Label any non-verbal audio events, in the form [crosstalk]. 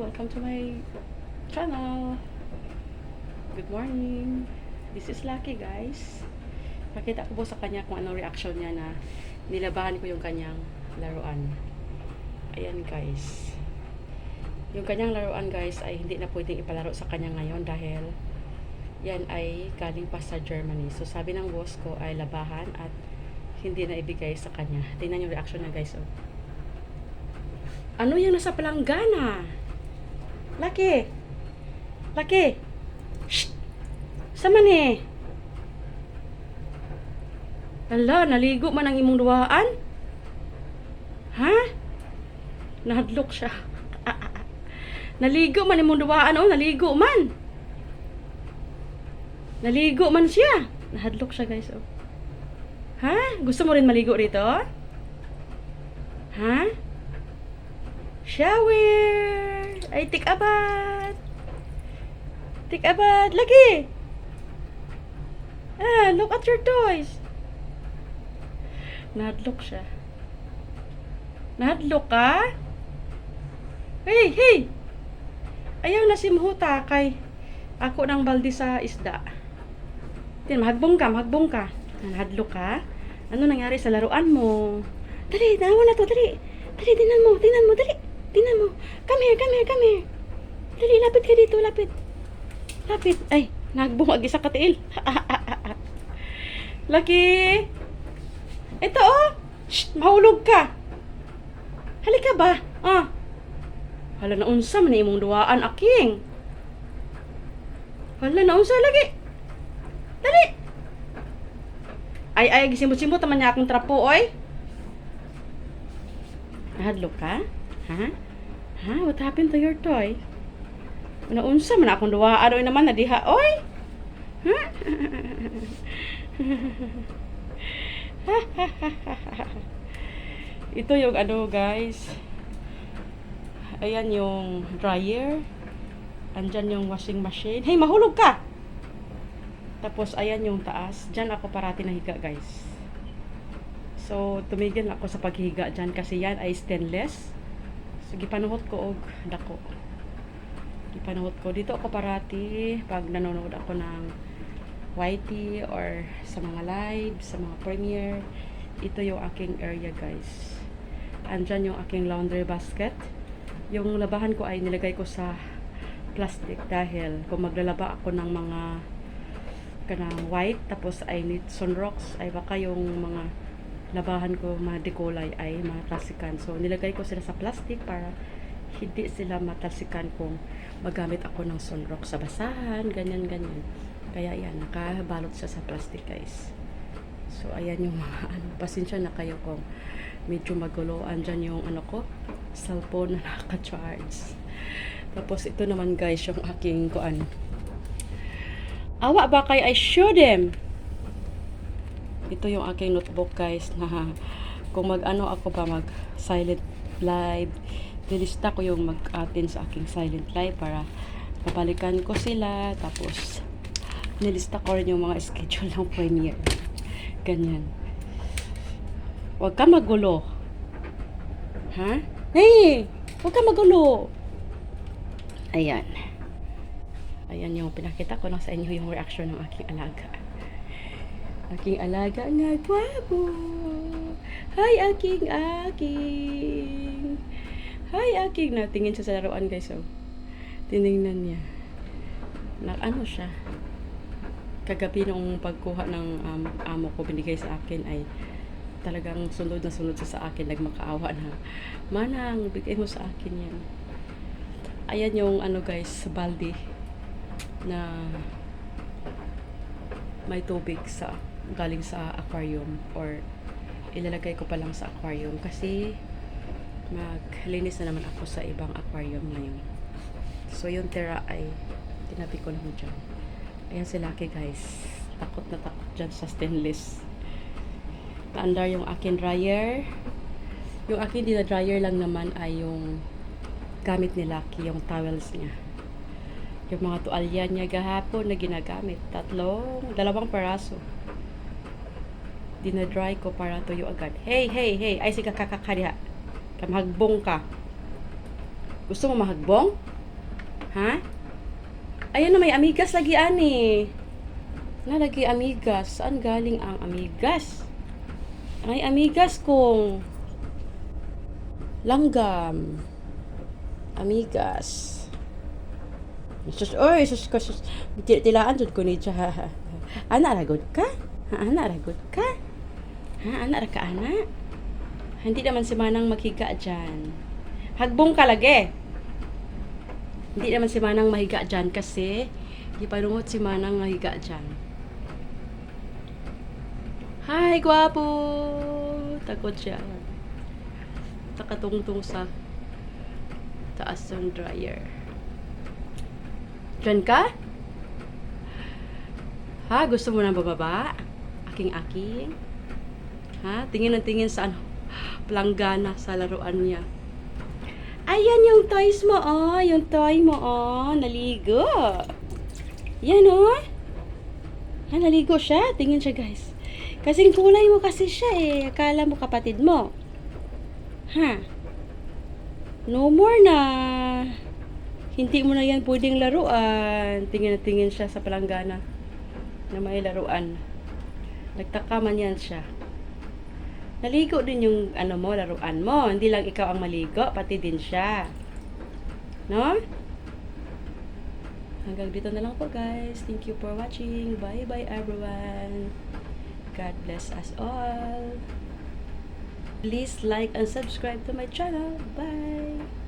welcome to my channel. Good morning. This is Lucky guys. Pakita ko po sa kanya kung anong reaction niya na nilabahan ko yung kanyang laruan. Ayan guys. Yung kanyang laruan guys ay hindi na pwedeng ipalaro sa kanya ngayon dahil yan ay galing pa sa Germany. So sabi ng boss ko ay labahan at hindi na ibigay sa kanya. Tingnan yung reaction niya guys. Oh. Ano yung nasa palanggana? Laki! Laki! Shh! Sama ni? Ala, naligo man ang imong duwaan? Ha? Nahadlok siya. [laughs] naligo man imong duwaan. Oh, naligo man. Naligo man siya. Nahadlok siya, guys. Oh. Ha? Gusto mo rin maligo rito? Ha? Shower! Ay, a bath! Lagi! Ah, look at your toys! Nahadlok siya. Nahadlok ka? Hey, hey! Ayaw na si Muhuta kay ako ng baldi sa isda. Tin, mahagbong ka, mahagbong ka. Nahadlok ka? Ano nangyari sa laruan mo? Dali, nawa na to, dali. Dali, tingnan mo, tingnan mo, dali. Come here, come here, come here. Dali, lapit ka dito, lapit. Lapit. Ay, nagbungag isa katiil. [laughs] Lucky! Ito oh! Shh, mahulog ka! Halika ba? Ah. Hala na unsa man imong duwaan aking. Hala na unsa lagi. Dali. Ay ay gisimot-simot man niya akong trapo oy. Nahadlok ka? Ha? Ha? What happened to your toy? Naunsa man akong duwaan oy naman na diha oy. Ha? Ito yung ano guys. Ayan yung dryer. Andyan yung washing machine. Hey, mahulog ka! Tapos, ayan yung taas. Diyan ako parati nahiga, guys. So, tumigil ako sa paghiga dyan kasi yan ay stainless. So, gipanuhot ko og dako. Gipanuhot ko. Dito ako parati pag nanonood ako ng YT or sa mga live, sa mga premiere. Ito yung aking area, guys. Andyan yung aking laundry basket. Yung labahan ko ay nilagay ko sa plastic dahil kung maglalaba ako ng mga kanang white tapos ay need sunrocks ay baka yung mga labahan ko mga dekulay ay matalsikan. So nilagay ko sila sa plastic para hindi sila matalsikan kung magamit ako ng sunrock sa basahan, ganyan ganyan. Kaya yan, nakabalot siya sa plastic guys. So ayan yung mga [laughs] ano, pasensya na kayo kung medyo magulo. Andyan yung ano ko, cellphone na naka-charge. Tapos ito naman guys, yung aking kuan. Awa ba kay I show them? Ito yung aking notebook guys na kung mag-ano ako ba mag silent live, nilista ko yung mag-attend sa aking silent live para babalikan ko sila. Tapos nilista ko rin yung mga schedule ng premiere. Ganyan. Huwag ka magulo. Ha? Hey! Huwag ka magulo. Ayan. Ayan yung pinakita ko lang sa inyo yung reaction ng aking alaga. Aking alaga nga gwabo. Hi, aking aking. Hi, aking. Natingin siya sa laruan guys. Oh. Tinignan niya. Na, ano siya? Kagabi nung pagkuha ng um, amo ko binigay sa akin ay talagang sunod na sunod siya sa akin. Nagmakaawa na. Manang, bigay mo sa akin yan ayan yung ano guys, balde na may tubig sa galing sa aquarium or ilalagay ko pa lang sa aquarium kasi maglinis na naman ako sa ibang aquarium ngayon. So yung tira ay tinabi ko naman dyan. Ayan si Lucky guys. Takot na takot dyan sa stainless. Paandar yung akin dryer. Yung akin din na dryer lang naman ay yung gamit ni Lucky yung towels niya. Yung mga tuwalya niya gahapon na ginagamit. Tatlong, dalawang paraso. Dinadry ko para tuyo agad. Hey, hey, hey! Ay, sige kakakariha. Kamahagbong ka. Gusto mo mahagbong? Ha? Ayan na, may amigas lagi, ani. Na, lagi amigas. Saan galing ang amigas? Ay, amigas kong langgam. Amigas. Sus, oy, sus sus. Ti- Tilaan jud ko ni. [laughs] Ana ragot ka? Ana ragot ka? Ha, ana ka ana? Hindi naman si Manang maghiga dyan. Hagbong ka lagi. Hindi naman si Manang mahiga dyan kasi di panungot si Manang mahiga dyan. Hi, gwapo! Takot siya. Takatungtong sa taas ng dryer. Diyan ka? Ha? Gusto mo na bababa? Aking-aking? Ha? Tingin ng tingin sa ano? Planggana sa laruan niya. Ayan yung toys mo, oh. Yung toy mo, oh. Naligo. Yan, oh. Yan, naligo siya. Tingin siya, guys. Kasing kulay mo kasi siya, eh. Akala mo kapatid mo. Ha? No more na. Hindi mo na yan pwedeng laruan. Tingin na tingin siya sa palanggana na may laruan. Nagtaka man yan siya. Naligo din yung ano mo, laruan mo. Hindi lang ikaw ang maligo, pati din siya. No? Hanggang dito na lang po guys. Thank you for watching. Bye bye everyone. God bless us all. Please like and subscribe to my channel. Bye.